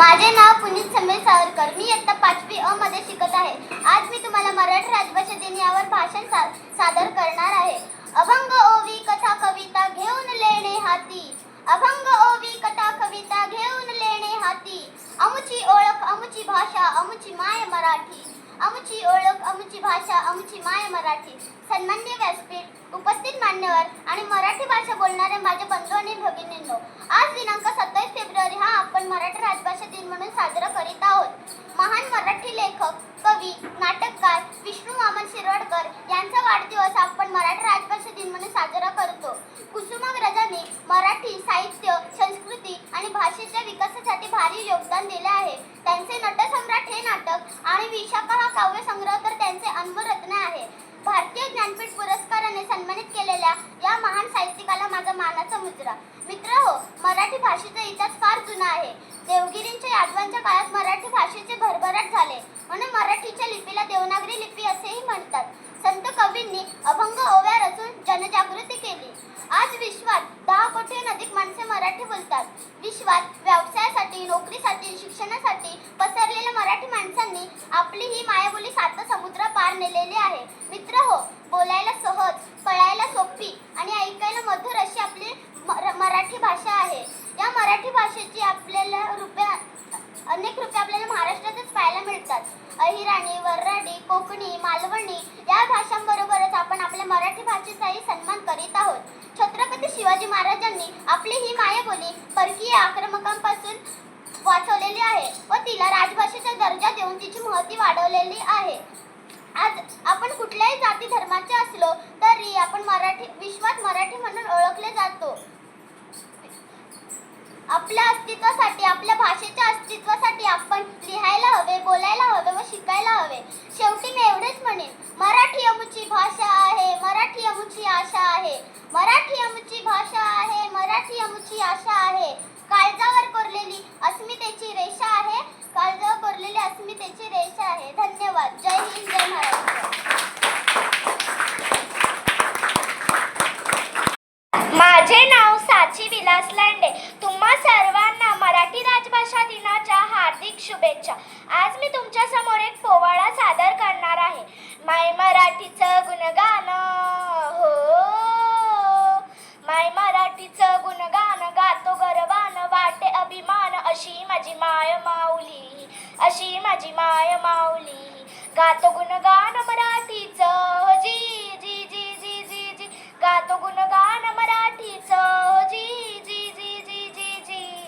माझे नाव पुनीत समीर सावरकर. मी इयत्ता पाचवी अ मध्ये शिकत आहे. आज मी तुम्हाला मराठी राजभाषा दिन यावर भाषण सा सादर करणार आहे. अभंग ओवी कथा कविता घेऊन लेणे हाती. अभंग ओवी कथा कविता घेऊन लेणे हाती. अमुची ओळख अमुची भाषा अमुची माय मराठी. अमुची ओळख अमुची भाषा अमुची माय मराठी. सन्मान्य व्यासपीठ उपस्थित मान्यवर आणि मराठी बोलणारे माझे बंधू आणि भगिनींनो. आज दिनांक सत्तावीस फेब्रुवारी हा आपण मराठी राजभाषा दिन म्हणून साजरा करीत आहोत. महान मराठी लेखक कवी नाटककार विष्णू वामन शिरवाडकर यांचा वाढदिवस आपण मराठी राजभाषा दिन म्हणून साजरा करतो. कुसुमाग्रजांनी मराठी साहित्य संस्कृती आणि भाषेच्या विकासासाठी भारी योगदान दिले आहे. त्यांचे नटसम्राट हे नाटक आणि विशाखा हा काव्यसंग्रह तर त्यांचे अनवरत्न आहे भारतीय ज्ञानपीठ पुरस्काराने सन्मानित केलेल्या या महान साहित्यिकाला माझा मानाचा मुजरा मित्र हो मराठी भाषेचा इतिहास फार जुना आहे देवगिरींच्या काळात मराठी भाषेचे भरभराट झाले. म्हणून मराठीच्या लिपीला देवनागरी लिपी असेही म्हणतात. संत कवींनी अभंग ओव्या रचून जनजागृती केली. आज विश्वात दहा कोटीहून अधिक माणसे मराठी बोलतात. विश्वात व्यवसायासाठी नोकरीसाठी शिक्षणासाठी पसरलेल्या मराठी माणसांनी आपली ही मायाबोली सात समुद्र पार नेलेली आहे. मित्र हो बोलायला सहज पळायला सोपी आणि ऐकायला मधुर अशी आपली मर- मराठी भाषा आहे. या मराठी भाषेत अनेक रूपे आपल्याला महाराष्ट्रातच पाहायला मिळतात. अहिराणी वर्राडी कोकणी मालवणी या भाषांबरोबरच आपण आपल्या मराठी भाषेचाही सन्मान करीत आहोत. छत्रपती शिवाजी महाराजांनी आपली ही मायबोली परकीय आक्रमकांपासून वाचवलेली आहे व तिला राजभाषेचा दर्जा देऊन तिची महती वाढवलेली आहे. आज आपण कुठल्याही जाती धर्माचे असलो तरी आपण मराठी विश्वात मराठी म्हणून ओळखले जातो. आपल्या अस्तित्वासाठी आपल्या भाषेच्या अस्तित्वासाठी आपण लिहायला हवे बोलायला हवे व शिकायला हवे. शेवटी मी एवढेच म्हणेन मराठी अमुची भाषा आहे मराठी अमुची आशा आहे. मराठी अमुची भाषा आहे मराठी अमुची आशा आहे. काळजावर कोरलेली अस्मितेची रेषा आहे काळजावर कोरलेली अस्मितेची रेषा आहे. धन्यवाद. जय हिंद जय महाराष्ट्र. माझे नाव साची विलास लांडे. शुभेच्छा आज मी तुमच्यासमोर एक पोवाडा सादर करणार आहे. माय मराठीचं गुणगान हो. माय मराठीचं गुणगान गातो गर्वान. वाटे अभिमान. अशी माझी माय माऊली. अशी माझी माय माऊली. गातो गुणगान मराठीचं. हो, जी जी जी जी जी जी. गातो गुणगान मराठीचं. हो, जी जी जी जी जी जी.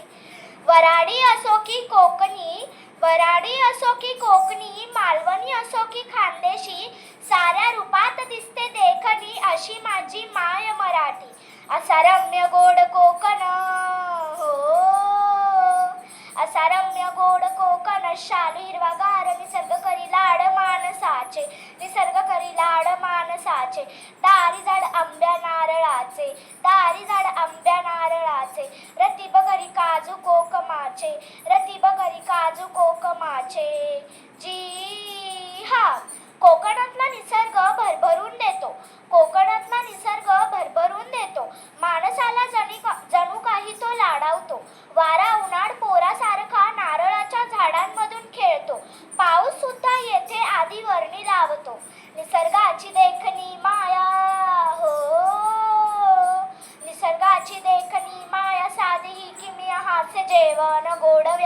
वराडी असो की कोकणी वराडी असो की कोकणी मालवणी असो की खानदेशी साऱ्या रूपात दिसते देखणी अशी माझी माय मराठी. असा रम्य गोड कोकण हो. असा रम्य गोड कोकण शालू हिरवागार निसर्ग करी लाड माणसाचे निसर्ग करी लाड माणसाचे. दारी झाड आंब्या नारळाचे दारी झाड आंब्या नारळाचे. रतिब करी काजू कोकमाचे रतिब करी काजू कोकमाचे. जी हा कोकणातला निसर्ग भरभरून देतो. कोकणातला निसर्ग भरभरून देतो. माणसाला जणी जणू काही तो लाडावतो. वारा उन्हाळ पोरा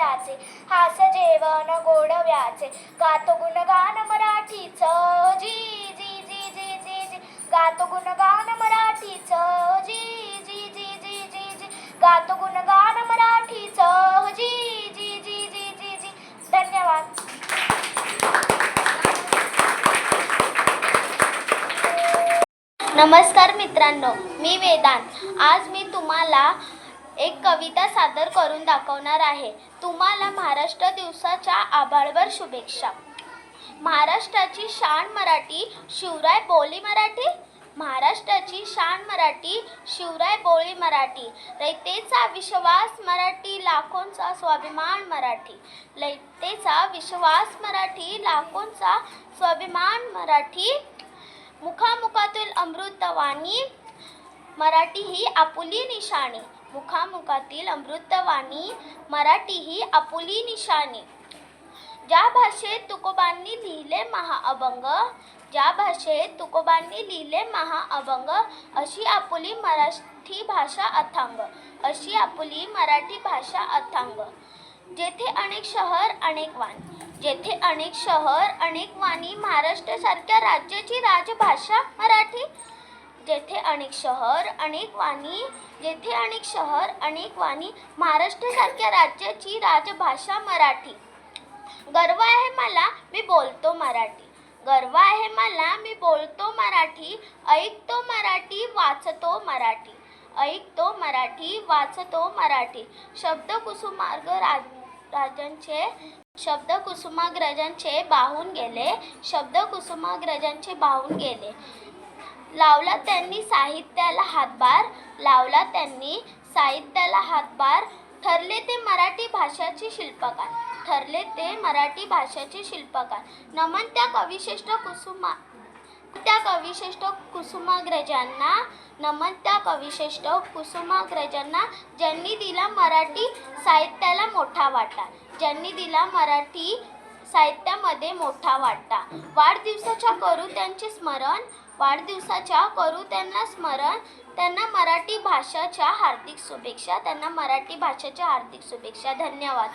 गोडव्याचे हास जेवण गोडव्याचे गातो गुणगान मराठीचं जी जी जी जी जी जी गातो गुणगान मराठीचं जी जी जी जी जी जी गातो गुणगान मराठीचं जी जी जी जी जी जी धन्यवाद नमस्कार मित्रांनो मी वेदांत आज मी तुम्हाला एक कविता सादर करून दाखवणार आहे. तुम्हाला महाराष्ट्र दिवसाच्या आभाळभर शुभेच्छा. महाराष्ट्राची शान मराठी शिवराय बोली मराठी. महाराष्ट्राची शान मराठी शिवराय बोळी मराठी. रयतेचा विश्वास मराठी लाखोंचा स्वाभिमान मराठी. लयतेचा विश्वास मराठी लाखोंचा स्वाभिमान मराठी. मुखामुखातील अमृतवाणी मराठी ही आपुली निशाणी. मुखामुखातील अमृतवाणी मराठी ही आपुली निशाणी. ज्या भाषेत तुकोबांनी लिहिले महाअभंग ज्या भाषेत तुकोबांनी लिहिले महाअभंग अशी आपुली मराठी भाषा अथांग अशी आपुली मराठी भाषा अथांग. जेथे अनेक शहर अनेक वाणी जेथे अनेक शहर अनेक वाणी महाराष्ट्रासारख्या राज्याची राजभाषा मराठी जेथे अनेक शहर अनेक वाणी जेथे अनेक शहर अनेक वाणी महाराष्ट्रासारख्या राज्याची राजभाषा मराठी. गर्व आहे मला मी बोलतो मराठी. गर्व आहे मला मी बोलतो मराठी. ऐकतो मराठी वाचतो मराठी. ऐकतो मराठी वाचतो मराठी. शब्द कुसुमार्ग राज राजांचे शब्द कुसुमाग्रजांचे बाहून गेले. शब्द कुसुमाग्रजांचे बाहून गेले. लावला त्यांनी साहित्याला हातभार लावला त्यांनी साहित्याला हातभार. ठरले ते मराठी भाषाचे शिल्पकार ठरले ते मराठी भाषेचे शिल्पकार. नमन त्या कविश्रेष्ठ कुसुमा त्या कविश्रेष्ठ कुसुमाग्रजांना नमन त्या कविश्रेष्ठ कुसुमाग्रजांना ज्यांनी दिला मराठी साहित्याला मोठा वाटा ज्यांनी दिला मराठी साहित्यामध्ये मोठा वाटा वाढदिवसाच्या करू त्यांचे स्मरण वाढदिवसाच्या करू त्यांना स्मरण त्यांना मराठी भाषाच्या हार्दिक शुभेच्छा त्यांना मराठी भाषेच्या हार्दिक शुभेच्छा. धन्यवाद.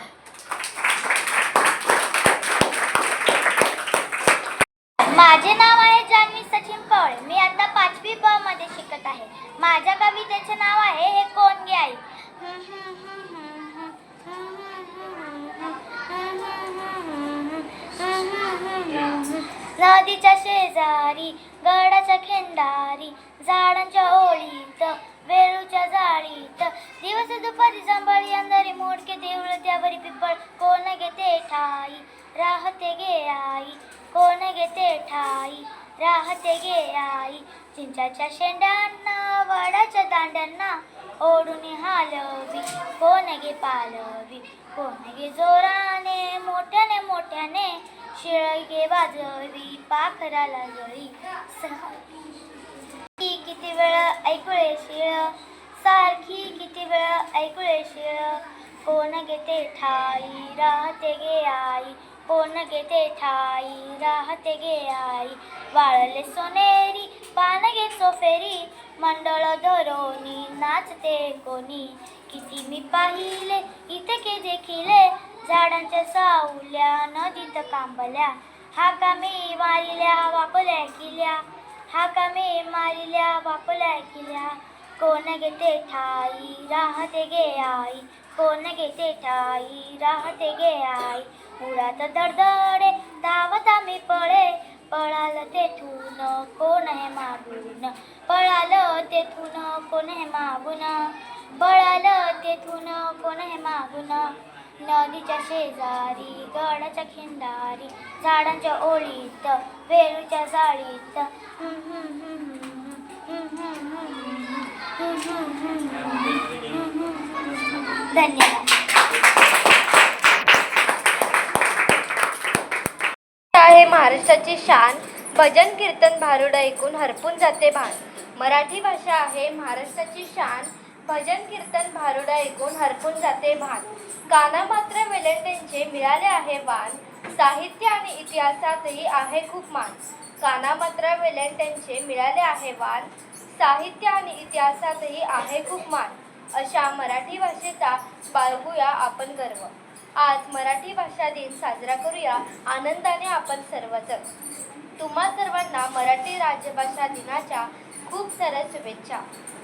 माझे नाव आहे जान्हवी सचिन पवळे. मी आता पाचवी ब मध्ये शिकत आहे. माझ्या कवितेचे नाव आहे हे कोण गे आई? नदीच्या शेजारी गडाच्या खेंडारी झाडांच्या ओळीत वेळूच्या जाळीत. दिवस दुपारी जांभळी अंधारी मोडके देऊळ त्यावरी पिपळ कोण घेते ठाई? राहते गे आई कोण घेते ठाई? राहते गे आई चिंचाच्या शेंड्यांना वडाच्या दांड्यांना ओढून हालवी. कोण गे पालवी कोण गे जोराने मोठ्याने मोठ्याने शिळगे वाजवी पाखराला जळी सारखी किती वेळ ऐकूळे शिळ? सारखी किती वेळ ऐकूळे शिळ? कोण घेते ठाई? राहते गे आई. कोण घेते ठाई? राहते गे आई. वाळले सोनेरी पान घे सोफेरी मंडळ धरोनी नाचते कोणी. किती मी पाहिले इथे के देखिले. झाडांच्या सावल्या नदीत कांबल्या. हाका मी मारिल्या वापल्या किल्या? हाका मी मारिल्या वाकोल्या किल्या? कोण घेते ठाई? राहते गे आई. कोण घेते ठाई? राहते गे आई. उडात दडदडे धावत आम्ही पळे. पळाल तेथून कोण हे मागून? पळाल तेथून कोण हे मागून? पळाल तेथून कोण हे मागून? नदीच्या शेजारी गडाच्या खिंडारी झाडांच्या ओळीत वेळूच्या जाळीत. धन्यवाद. आहे महाराष्ट्राची शान. भजन कीर्तन भारुड ऐकून हरपून जाते भान. मराठी भाषा आहे महाराष्ट्राची शान. भजन कीर्तन भारुड ऐकून हरपून जाते भान. काना मात्र वेलंटेंचे मिळाले आहे वान. साहित्य आणि इतिहासातही आहे खूप मान. काना मात्र वेलंटेंचे मिळाले आहे वान. साहित्य आणि इतिहासातही आहे खूप मान. अशा मराठी भाषेचा बाळगूया आपण गर्व. आज मराठी भाषा दिन साजरा करूया आनंदाने आपण सर्वजण. तुम्हा सर्वांना मराठी राजभाषा दिनाच्या खूप साऱ्या शुभेच्छा.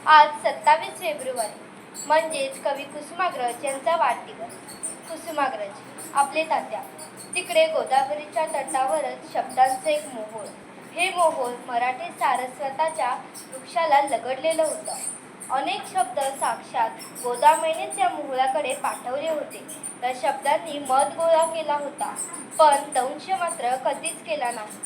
आज सत्तावीस फेब्रुवारी. म्हणजेच कवी कुसुमाग्रज यांचा वाढदिवस. कुसुमाग्रज आपले तात्या तिकडे गोदावरीच्या तटावरच शब्दांचं एक मोहोळ. हे मोहोळ मराठी सारस्वताच्या वृक्षाला लगडलेलं होतं. अनेक शब्द साक्षात गोदामेने त्या मुघलाकडे पाठवले होते. त्या शब्दांनी मध गोळा केला होता पण दंश मात्र कधीच केला नाही.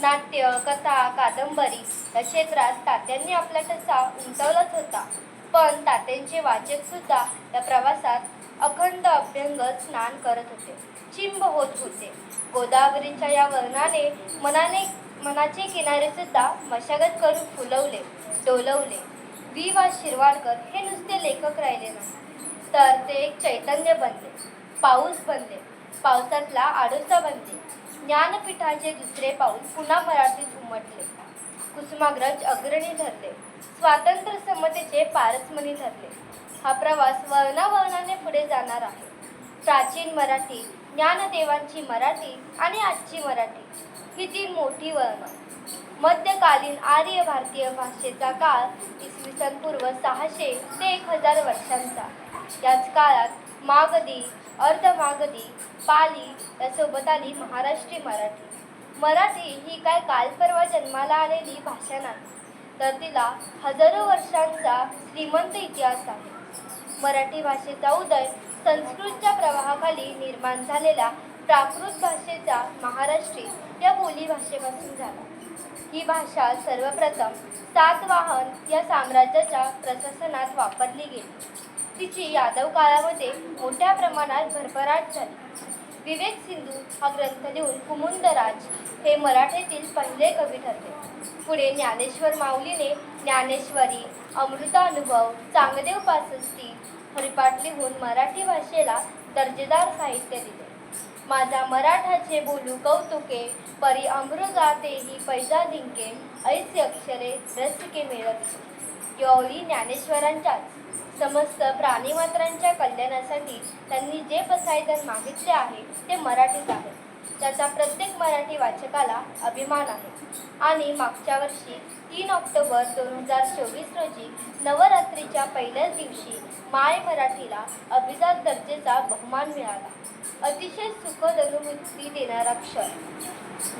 नाट्य कथा कादंबरी या क्षेत्रात तात्यांनी आपला ठसा उमटवलाच होता. पण तात्यांचे वाचक सुद्धा या प्रवासात अखंड अभ्यंग स्नान करत होते. चिंब होत होते. गोदावरीच्या या वर्णाने मनाने मनाचे किनारे सुद्धा मशागत करून फुलवले डोलवले. वि वा शिरवाडकर हे नुसते लेखक राहिले नाही. तर ते एक चैतन्य बनले पाऊस बनले पावसातला आडोसा बनले. ज्ञानपीठाचे दुसरे पाऊल पुन्हा मराठीत उमटले. कुसुमाग्रज अग्रणी ठरले स्वातंत्र्य समतेचे पारसमणी ठरले हा प्रवास वळणावळणाने पुढे जाणार आहे. प्राचीन मराठी ज्ञानदेवांची मराठी आणि आजची मराठी ही तीन मोठी वळणं मध्यकालीन आर्य भारतीय भाषेचा काळ इसवी सन पूर्व सहाशे ते एक हजार वर्षांचा. याच काळात मागधी अर्धमागधी पाली यासोबत आली महाराष्ट्री मराठी. मराठी ही काय कालपर्वा जन्माला आलेली भाषा नाही तर तिला हजारो वर्षांचा श्रीमंत इतिहास आहे. मराठी भाषेचा उदय संस्कृतच्या प्रवाहाखाली निर्माण झालेल्या प्राकृत भाषेचा महाराष्ट्री या बोलीभाषेपासून झाला. ही भाषा सर्वप्रथम सातवाहन या साम्राज्याच्या प्रशासनात वापरली गेली. तिची यादव काळामध्ये मोठ्या प्रमाणात भरभराट झाली. विवेक सिंधू हा ग्रंथ लिहून कुमुंदराज हे मराठीतील पहिले कवी ठरले. पुढे ज्ञानेश्वर माऊलीने ज्ञानेश्वरी अमृतानुभव चांगदेव पासष्टी हरिपाठ लिहून मराठी भाषेला दर्जेदार साहित्य दिले. माझा मराठाचे बोलू कौतुके परी अमृगाते ही पैजा जिंके ऐसे अक्षरे रसिके मिळत. योली ज्ञानेश्वरांच्याच समस्त प्राणीमात्रांच्या कल्याणासाठी त्यांनी जे पसायदान मागितले आहे ते मराठीत आहे. त्याचा प्रत्येक मराठी वाचकाला अभिमान आहे. आणि मागच्या वर्षी तीन ऑक्टोबर दोन हजार चोवीस रोजी नवरात्रीच्या पहिल्याच दिवशी माय मराठीला अभिजात दर्जेचा बहुमान मिळाला. अतिशय सुखद अनुभूती देणारा क्षण.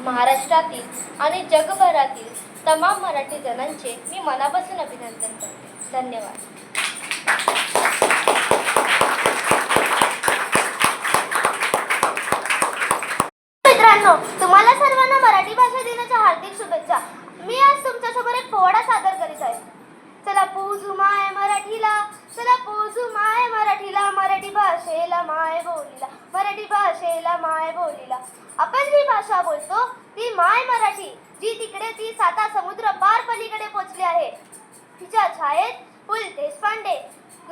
महाराष्ट्रातील आणि जगभरातील तमाम मराठी जणांचे मी मनापासून अभिनंदन करते. धन्यवाद. मित्रांनो तुम्हाला सर्वांना मराठी भाषा दिनाच्या हार्दिक शुभेच्छा. मी आज तुमच्यासमोर एक पोवाडा सादर करीत आहे. चला पूजू माय मराठीला चला पूजू माय मराठीला मराठी भाषेला माय बोलीला मराठी भाषेला माय बोलीला. आपण जी भाषा बोलतो ती माय मराठी जी तिकडे ती साता समुद्र पार पलीकडे पोचली आहे. तिच्या छायेत फुल देशपांडे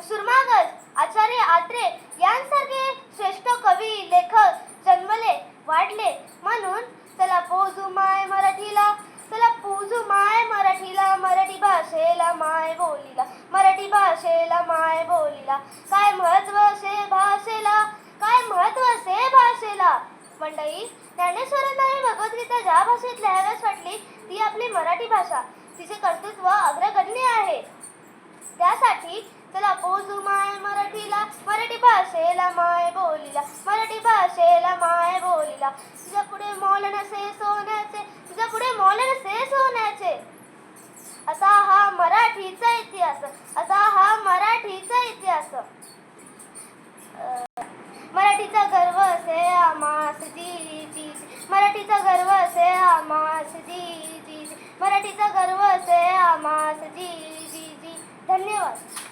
सुरमागज आचार्य आत्रे यांसारखे श्रेष्ठ कवी लेखक जन्मले वाढले. म्हणून चला पोजू माय मराठीला चला पूजू माय मराठीला मराठी भाषेला माय बोलीला मराठी भाषेला माय बोलीला. काय महत्त्व असे भाषेला? काय महत्त्व असे भाषेला? मंडळी ज्ञानेश्वरांना ही भगवद्गीता ज्या भाषेत लिहाव्यास वाटली ती आपली मराठी भाषा. तिचे कर्तृत्व अग्रगण्य आहे. त्यासाठी चला पोचू माय मराठीला. मराठी भाषेला माय बोलीला. मराठी भाषेला माय बोलीला. तुझ्या पुढे मोल नसे सोन्याचे. तुझ्या पुढे मोल नसे सोन्याचे. असा हा मराठीचा इतिहास. असा हा मराठीचा इतिहास. मराठीचा गर्व असे आमास जी जी मराठीचा गर्व असे आमास जी जी जी. मराठीचा गर्व असे आमास जी जी जी धन्यवाद.